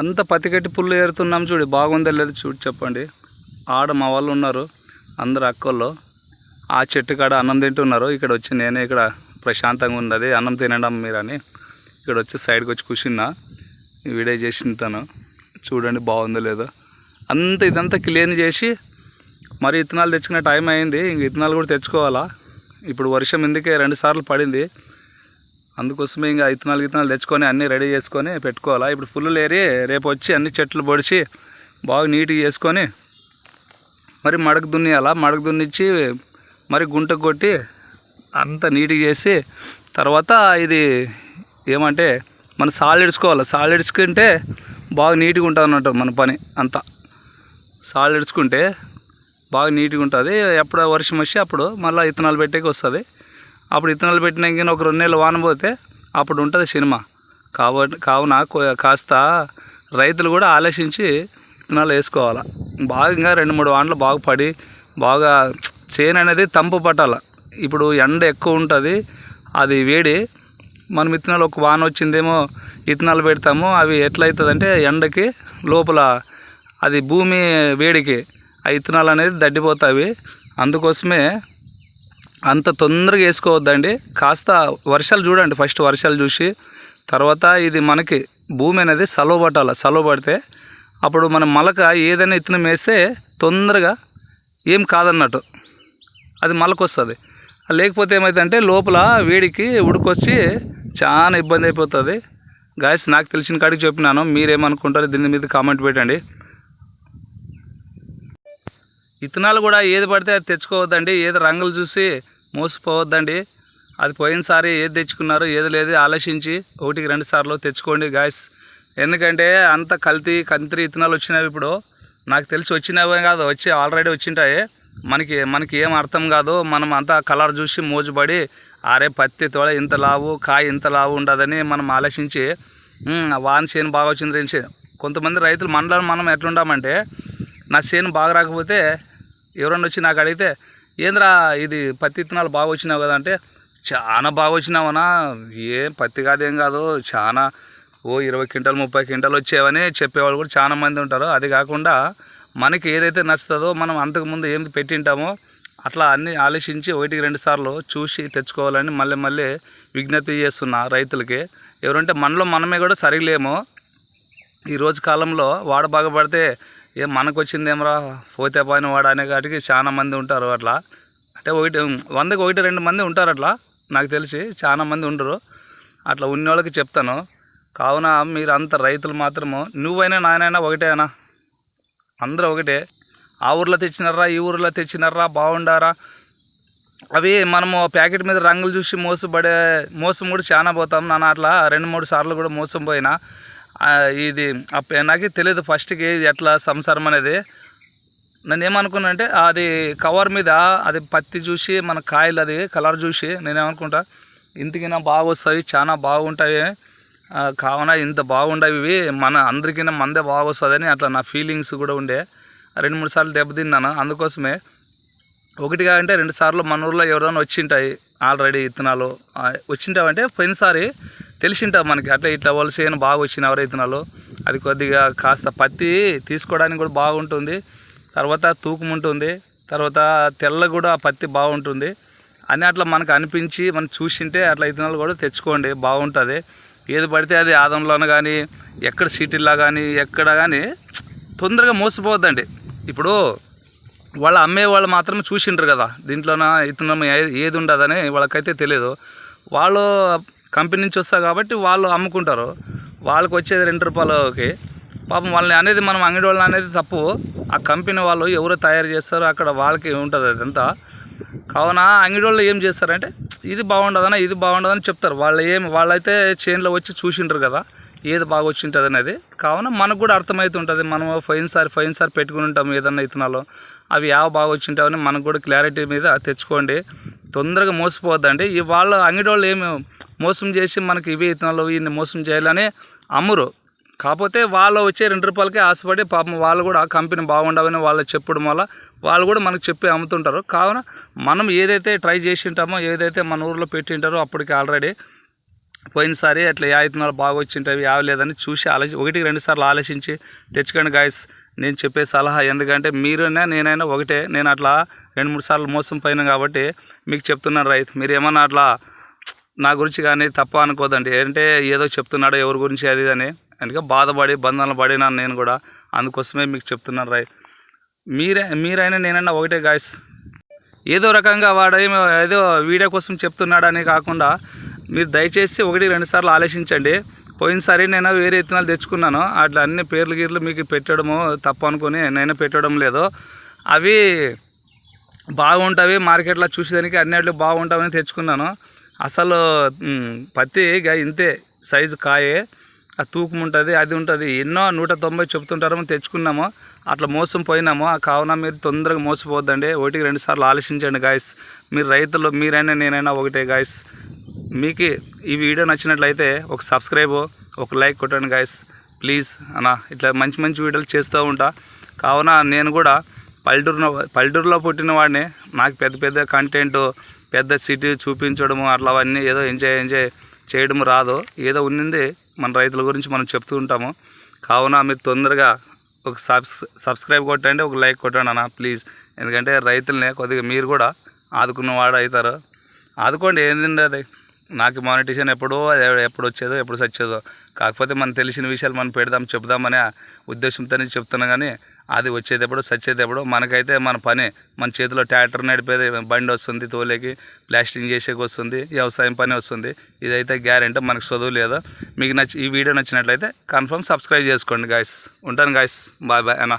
అంత పతికట్టి పుల్లు ఏరుతున్నాం చూడు బాగుందా లేదు చూడు చెప్పండి. ఆడ మా వాళ్ళు ఉన్నారు అందరు అక్కల్లో ఆ చెట్టు కాడ అన్నం తింటున్నారు ఇక్కడ వచ్చి నేనే ఇక్కడ ప్రశాంతంగా ఉన్నది అన్నం తినడం మీరని. ఇక్కడ వచ్చి సైడ్కి వచ్చి కూర్చున్నా ఈ చేసిన తను. చూడండి బాగుందో లేదో. అంత ఇదంతా క్లీన్ చేసి మరి ఇత్తనాలు తెచ్చుకునే టైం అయింది ఇంక ఇత్తనాలు కూడా తెచ్చుకోవాలా? ఇప్పుడు వర్షం ఎందుకే రెండు సార్లు పడింది? అందుకోసమే ఇంకా ఇత్తనాలు గిత్తనాలు తెచ్చుకొని అన్నీ రెడీ చేసుకొని పెట్టుకోవాలా. ఇప్పుడు ఫుల్లు ఏరి రేపు వచ్చి అన్ని చెట్లు పొడిచి బాగా నీట్గా చేసుకొని మరి మడక దున్నియాలా? మడక దున్నిచ్చి మరి గుంట కొట్టి అంతా నీట్గా చేసి తర్వాత ఇది ఏమంటే మన సాలిడ్చుకోవాలి సాలిడ్చుకుంటే బాగా నీట్గా ఉంటుంది అన్నట్టు మన పని అంతా. సాలిడ్చుకుంటే బాగా నీట్గా ఉంటుంది. ఎప్పుడు వర్షం వచ్చి అప్పుడు మళ్ళీ ఇత్తనాలు పెట్టేకి వస్తుంది. అప్పుడు ఇత్తనాలు పెట్టినాక ఒక రెండు నెలలు వాన పోతే అప్పుడు ఉంటుంది సినిమా. కాబట్టి కావున కాస్త రైతులు కూడా ఆలోచించి విత్తనాలు వేసుకోవాలి. బాగా ఇంకా రెండు మూడు వానలు బాగా పడి బాగా చేను అనేది తంపు పట్టాలి. ఇప్పుడు ఎండ ఎక్కువ ఉంటుంది అది వేడి. మనం విత్తనాలు ఒక వాన వచ్చిందేమో విత్తనాలు పెడతాము అవి ఎట్లయితుందంటే ఎండకి లోపల అది భూమి వేడికి ఆ విత్తనాలు అనేది దడ్డిపోతాయి. అందుకోసమే అంత తొందరగా వేసుకోవద్దండి. కాస్త వర్షాలు చూడండి ఫస్ట్ వర్షాలు చూసి తర్వాత ఇది మనకి భూమి అనేది సలవ పట్టాలి సలవ పడితే అప్పుడు మనం మలక ఏదైనా ఇత్తనం వేస్తే తొందరగా ఏం కాదన్నట్టు. అది మలకొస్తుంది. లేకపోతే ఏమైందంటే లోపల వేడికి ఉడికొచ్చి చాలా ఇబ్బంది అయిపోతుంది. గాయస్ నాకు తెలిసిన కాడికి చెప్పినాను. మీరేమనుకుంటారు దీని మీద కామెంట్ పెట్టండి. ఇత్తనాలు కూడా ఏది పడితే అది తెచ్చుకోవద్దండి. ఏది రంగులు చూసి మోసపోవద్దండి. అది పోయినసారి ఏది తెచ్చుకున్నారో ఏది లేదు ఆలోచించి ఒకటికి రెండు సార్లు తెచ్చుకోండి గాయస్. ఎందుకంటే అంత కల్తీ కంత్రి ఇత్తనాలు వచ్చినవి ఇప్పుడు నాకు తెలిసి వచ్చినవే కాదు వచ్చి ఆల్రెడీ వచ్చింటాయి. మనకి మనకి ఏం అర్థం కాదు. మనం అంతా కలర్ చూసి మోజుపడి ఆరే పత్తి తోడ ఇంత లావు కాయ ఇంత లావు ఉండదని మనం ఆలోచించి వాన వాన్ చేను బాగా వచ్చింది రేంచి కొంతమంది రైతులు మనలో మనం ఎట్లుంటామంటే నా చేను బాగా రాకపోతే ఎవరన్నా వచ్చి నాకు అడిగితే ఏంద్రా ఇది పత్తి విత్తనాలు బాగా వచ్చినావు కదా అంటే చాలా బాగా వచ్చినావనా? ఏం పత్తి కాదేం కాదు చాలా ఓ ఇరవై క్వింటాలు ముప్పై క్వింటల్ వచ్చేవని చెప్పేవాళ్ళు కూడా చాలా మంది ఉంటారు. అది కాకుండా మనకి ఏదైతే నచ్చుతుందో మనం అంతకుముందు ఏం పెట్టింటామో అట్లా అన్ని ఆలోచించి ఒకటికి రెండు సార్లు చూసి తెచ్చుకోవాలని మళ్ళీ మళ్ళీ విజ్ఞప్తి చేస్తున్నా రైతులకి. ఎవరంటే మనలో మనమే కూడా సరిగలేము ఈ రోజు కాలంలో వాడ బాగుపడితే ఏం మనకు వచ్చిందేమరా పోతే పోయిన వాడు అనే కాటికి చాలా మంది ఉంటారు అట్లా. అంటే ఒకటి వందకి ఒకటి రెండు మంది ఉంటారు అట్లా నాకు తెలిసి చాలా మంది ఉండరు. అట్లా ఉన్న వాళ్ళకి చెప్తాను. కావున మీరు అంత రైతులు మాత్రము నువ్వైనా నాయనైనా ఒకటేనా? అందరూ ఒకటే. ఆ ఊర్లో తెచ్చినారా ఈ ఊర్లో తెచ్చినారా బాగుండారా? అవి మనము ప్యాకెట్ మీద రంగులు చూసి మోసపడే మోసం కూడా చాలా పోతాం నాన్న. అట్లా రెండు మూడు సార్లు కూడా మోసం పోయినా. ఇది అప్ప- నాకు తెలియదు ఫస్ట్కి ఇది ఎట్లా సంసారం అనేది. నేను ఏమనుకున్నా అంటే అది కవర్ మీద అది పత్తి చూసి మన కాయలు అది కలర్ చూసి నేనేమనుకుంటా ఇంతకినా బాగా వస్తాయి చాలా బాగుంటాయి. కావున ఇంత బాగుండవి ఇవి మన అందరికైనా మందే బాగా వస్తుందని అట్లా నా ఫీలింగ్స్ కూడా ఉండే. రెండు మూడు సార్లు దెబ్బతిన్నాను అందుకోసమే ఒకటిగా అంటే రెండు సార్లు మన ఊర్లో ఎవరైనా వచ్చింటాయి ఆల్రెడీ ఇత్తనాలు. వచ్చింటావంటే పోయినసారి తెలిసింటావు మనకి. అట్లా ఇట్లా వాళ్ళు చేయను బాగా వచ్చినవరు ఇత్తనాలు అది కొద్దిగా కాస్త పత్తి తీసుకోవడానికి కూడా బాగుంటుంది. తర్వాత తూకం ఉంటుంది. తర్వాత తెల్ల కూడా పత్తి బాగుంటుంది. అని అట్లా మనకు అనిపించి మనం చూసింటే అట్లా ఇత్తనాలు కూడా తెచ్చుకోండి బాగుంటుంది. ఏది పడితే అది ఆదంలోనూ కానీ ఎక్కడ సిటీల్లో కానీ ఎక్కడ కానీ తొందరగా మోసపోవద్దండి. ఇప్పుడు వాళ్ళు అమ్మే వాళ్ళు మాత్రమే చూసిండ్రు కదా. దీంట్లోన ఇతనం ఏది ఉండదని వాళ్ళకైతే తెలియదు వాళ్ళు కంపెనీ నుంచి వస్తారు కాబట్టి వాళ్ళు అమ్ముకుంటారు. వాళ్ళకి వచ్చేది రెండు రూపాయలకి. పాపం వాళ్ళని అనేది మనం అంగడి వాళ్ళని అనేది తప్పు. ఆ కంపెనీ వాళ్ళు ఎవరు తయారు చేస్తారో అక్కడ వాళ్ళకి ఉంటుంది అదంతా. కావున అంగడి వాళ్ళు ఏం చేస్తారంటే ఇది బాగుండదనా ఇది బాగుండదని చెప్తారు. వాళ్ళు ఏం వాళ్ళైతే చేనులో వచ్చి చూసిండ్రు కదా ఏది బాగా వచ్చింటుంది అనేది. కావున మనకు కూడా అర్థమవుతుంటుంది మనం పోయినసారి పోయినసారి పెట్టుకుని ఉంటాం ఏదన్నా ఇతనాలు అవి యావ బాగా వచ్చింటావని మనకు కూడా క్లారిటీ మీద తెచ్చుకోండి. తొందరగా మోసపోవద్దండి. ఈ వాళ్ళ అంగడి వాళ్ళు ఏమి మోసం చేసి మనకి ఇవి ఇతనాలు ఇన్ని మోసం చేయాలని అమ్మురు. కాకపోతే వాళ్ళు వచ్చే రెండు రూపాయలకే ఆశపడి పాపం వాళ్ళు కూడా ఆ కంపెనీ బాగుండవని వాళ్ళు చెప్పడం వల్ల వాళ్ళు కూడా మనకు చెప్పి అమ్ముతుంటారు. కావున మనం ఏదైతే ట్రై చేసి ఉంటామో ఏదైతే మన ఊర్లో పెట్టి ఉంటారో అప్పటికి ఆల్రెడీ పోయినసారి అట్లా యా విత్తనాలు బాగా వచ్చింటాయి యావ లేదని చూసి ఆలోచి ఒకటికి రెండు సార్లు ఆలోచించి తెచ్చుకోండి గాయస్ నేను చెప్పే సలహా ఎందుకంటే మీరైనా నేనైనా ఒకటే. నేను అట్లా రెండు మూడు సార్లు మోసం పోయినా కాబట్టి మీకు చెప్తున్నాను రైతు. మీరు ఏమన్నా అట్లా నా గురించి కానీ తప్ప అనుకోదండి. ఏంటంటే ఏదో చెప్తున్నాడు ఎవరి గురించి అది అని. అందుకే బాధపడి బంధనలు పడినాను నేను కూడా. అందుకోసమే మీకు చెప్తున్నాను రై మీరే మీరైనా నేనైనా ఒకటే గాయస్ ఏదో రకంగా వాడు ఏదో వీడియో కోసం చెప్తున్నాడని కాకుండా మీరు దయచేసి ఒకటి రెండు సార్లు ఆలోచించండి. పోయినసారి నేను వేరే విత్తనాలు తెచ్చుకున్నాను. అట్లా అన్ని పేర్లు గీర్లు మీకు పెట్టడము తప్పు అనుకుని నేను పెట్టడం లేదు. అవి బాగుంటాయి మార్కెట్లో చూసేదానికి అన్నిట్లు బాగుంటావని తెచ్చుకున్నాను. అసలు పత్తి ఇక ఇంతే సైజు కాయే. ఆ తూకం ఉంటుంది అది ఉంటుంది. ఎన్నో నూట తొంభై చెప్తుంటారో తెచ్చుకున్నాము. అట్లా మోసం పోయినాము. ఆ కావున మీరు తొందరగా మోసపోవద్దండి. ఒకటికి రెండు సార్లు ఆలోచించండి గాయస్ మీరు రైతులు మీరైనా నేనైనా ఒకటే గాయస్ మీకు ఈ వీడియో నచ్చినట్లయితే ఒక సబ్స్క్రైబ్ ఒక లైక్ కొట్టండి గాయస్ ప్లీజ్ అనా ఇట్లా మంచి మంచి వీడియోలు చేస్తూ ఉంటా. కావున నేను కూడా పల్లెటూరులో పల్లెటూరులో పుట్టిన వాడిని. నాకు పెద్ద పెద్ద కంటెంట్ పెద్ద సిటీ చూపించడము అట్లా అవన్నీ ఏదో ఎంజాయ్ ఎంజాయ్ చేయడం రాదు. ఏదో ఉన్నింది మన రైతుల గురించి మనం చెప్తూ ఉంటాము. కావున మీరు తొందరగా ఒక సబ్స్క్రైబ్ కొట్టండి ఒక లైక్ కొట్టండి అన్న ప్లీజ్. ఎందుకంటే రైతులనే కొద్దిగా మీరు కూడా ఆదుకున్న వాడు అవుతారు. ఆదుకోండి ఏంటంటే అది నాకు మానిటేషన్ ఎప్పుడో అది ఎప్పుడు వచ్చేదో ఎప్పుడు సచ్చేదో. కాకపోతే మనం తెలిసిన విషయాలు మనం పెడదాం చెప్దామనే ఉద్దేశంతోనే చెప్తున్నా కానీ అది వచ్చేటప్పుడు చచ్చేటప్పుడు మనకైతే మన పని మన చేతిలో ట్రాక్టర్ నడిపేది బండి వస్తుంది తోలేకి ప్లాస్టింగ్ చేసేకి వస్తుంది వ్యవసాయం పని వస్తుంది. ఇదైతే గ్యారెంటీ మనకు చదువు లేదు. మీకు నచ్చి ఈ వీడియో నచ్చినట్లయితే కన్ఫర్మ్ సబ్స్క్రైబ్ చేసుకోండి గాయస్ ఉంటాను గాయస్ బాయ్ బాయ్ అన్న.